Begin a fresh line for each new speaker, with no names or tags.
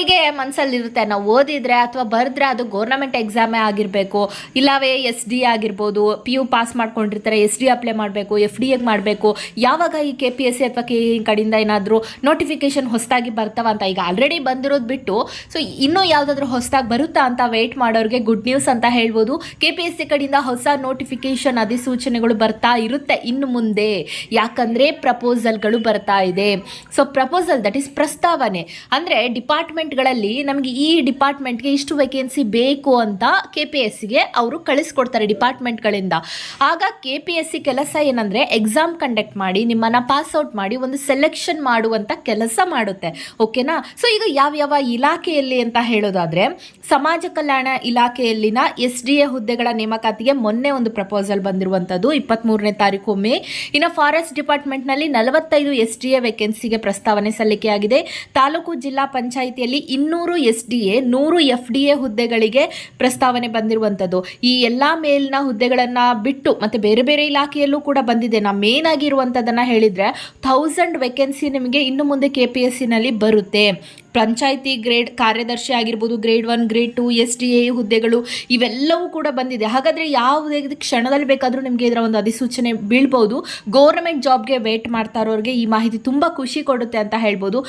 ಕೆಲವರಿಗೆ ಮನಸ್ಸಲ್ಲಿರುತ್ತೆ ನಾವು ಓದಿದ್ರೆ ಅಥವಾ ಬರೆದ್ರೆ ಅದು ಗೌರ್ನಮೆಂಟ್ ಎಕ್ಸಾಮೇ ಆಗಿರಬೇಕು. ಇಲ್ಲವೇ ಎಸ್ ಡಿ ಆಗಿರ್ಬೋದು ಪಿ ಯು ಪಾಸ್ ಮಾಡ್ಕೊಂಡಿರ್ತಾರೆ ಎಸ್ ಡಿ ಅಪ್ಲೈ ಮಾಡಬೇಕು ಎಫ್ ಡಿ ಎಗ್ ಮಾಡಬೇಕು. ಯಾವಾಗ ಈ ಕೆ ಪಿ ಎಸ್ ಸಿ ಅಥವಾ ಕೆ ಕಡೆಯಿಂದ ಏನಾದರೂ ನೋಟಿಫಿಕೇಶನ್ ಹೊಸದಾಗಿ ಬರ್ತಾವ ಅಂತ ಈಗ ಆಲ್ರೆಡಿ ಬಂದಿರೋದು ಬಿಟ್ಟು ಸೊ ಇನ್ನೂ ಯಾವುದಾದ್ರೂ ಹೊಸದಾಗಿ ಬರುತ್ತಾ ಅಂತ ವೆಯ್ಟ್ ಮಾಡೋರಿಗೆ ಗುಡ್ ನ್ಯೂಸ್ ಅಂತ ಹೇಳ್ಬೋದು. ಕೆ ಪಿ ಎಸ್ ಸಿ ಕಡೆಯಿಂದ ಹೊಸ ನೋಟಿಫಿಕೇಶನ್ ಅಧಿಸೂಚನೆಗಳು ಬರ್ತಾ ಇರುತ್ತೆ ಇನ್ನು ಮುಂದೆ. ಯಾಕಂದರೆ ಪ್ರಪೋಸಲ್ಗಳು ಬರ್ತಾ ಇದೆ. ಸೊ ಪ್ರಪೋಸಲ್ ದಟ್ ಈಸ್ ಪ್ರಸ್ತಾವನೆ. ಅಂದರೆ ಡಿಪಾರ್ಟ್ಮೆಂಟ್ಗಳಲ್ಲಿ ನಮಗೆ ಈ ಡಿಪಾರ್ಟ್ಮೆಂಟ್ಗೆ ಇಷ್ಟು ವೇಕೆನ್ಸಿ ಬೇಕು ಅಂತ ಕೆ ಪಿ ಎಸ್ ಸಿಗೆ ಅವರು ಕಳಿಸ್ಕೊಡ್ತಾರೆ ಡಿಪಾರ್ಟ್ಮೆಂಟ್ಗಳಿಂದ. ಆಗ ಕೆ ಪಿ ಎಸ್ ಸಿ ಕೆಲಸ ಏನಂದರೆ ಎಕ್ಸಾಮ್ ಕಂಡಕ್ಟ್ ಮಾಡಿ, ನಿಮ್ಮನ್ನು ಪಾಸ್ಔಟ್ ಮಾಡಿ, ಒಂದು ಸೆಲೆಕ್ಷನ್ ಮಾಡುವಂಥ ಕೆಲಸ ಮಾಡುತ್ತೆ. ಓಕೆನಾ ಸೊ ಈಗ ಯಾವ್ಯಾವ ಇಲಾಖೆಯಲ್ಲಿ ಅಂತ ಹೇಳೋದಾದರೆ, ಸಮಾಜ ಕಲ್ಯಾಣ ಇಲಾಖೆಯಲ್ಲಿನ ಎಸ್ ಡಿ ಎ ಹುದ್ದೆಗಳ ನೇಮಕಾತಿಗೆ ಮೊನ್ನೆ ಒಂದು ಪ್ರಪೋಸಲ್ ಬಂದಿರುವಂಥದ್ದು ಇಪ್ಪತ್ತ್ಮೂರನೇ ತಾರೀಕು ಮೇ. ಇನ್ನು ಫಾರೆಸ್ಟ್ ಡಿಪಾರ್ಟ್ಮೆಂಟ್ನಲ್ಲಿ ನಲವತ್ತೈದು ಎಸ್ ಡಿ ಎ ವೇಕೆನ್ಸಿಗೆ ಪ್ರಸ್ತಾವನೆ ಸಲ್ಲಿಕೆಯಾಗಿದೆ. ತಾಲೂಕು ಜಿಲ್ಲಾ ಪಂಚಾಯಿತಿಯಲ್ಲಿ ಇನ್ನೂರು ಎಸ್ ಡಿ ಎ, ನೂರು ಎಫ್ ಡಿ ಎ ಹುದ್ದೆಗಳಿಗೆ ಪ್ರಸ್ತಾವನೆ ಬಂದಿರುವಂಥದ್ದು. ಈ ಎಲ್ಲ ಮೇಲಿನ ಹುದ್ದೆಗಳನ್ನು ಬಿಟ್ಟು ಮತ್ತು ಬೇರೆ ಬೇರೆ ಇಲಾಖೆಯಲ್ಲೂ ಕೂಡ ಬಂದಿದೆ. ನಾ ಮೇನ್ ಆಗಿರುವಂಥದ್ದನ್ನು ಹೇಳಿದರೆ ಥೌಸಂಡ್ ವೆಕೆನ್ಸಿ ನಿಮಗೆ ಇನ್ನು ಮುಂದೆ ಕೆ ಪಿ ಎಸ್ ಸಿನಲ್ಲಿ ಬರುತ್ತೆ. ಪಂಚಾಯಿತಿ ಗ್ರೇಡ್ ಕಾರ್ಯದರ್ಶಿ ಆಗಿರ್ಬೋದು grade one grade two S D A ಹುದ್ದೆಗಳು ಇವೆಲ್ಲವೂ ಕೂಡ ಬಂದಿದೆ. ಹಾಗಾದರೆ ಯಾವುದೇ ಕ್ಷಣದಲ್ಲಿ ಬೇಕಾದರೂ ನಿಮಗೆ ಇದರ ಒಂದು ಅಧಿಸೂಚನೆ ಬೀಳ್ಬೋದು. ಗೌರ್ಮೆಂಟ್ ಜಾಬ್ಗೆ ವೇಟ್ ಮಾಡ್ತಾ ಇರೋರಿಗೆ ಈ ಮಾಹಿತಿ ತುಂಬ ಖುಷಿ ಕೊಡುತ್ತೆ ಅಂತ ಹೇಳ್ಬೋದು.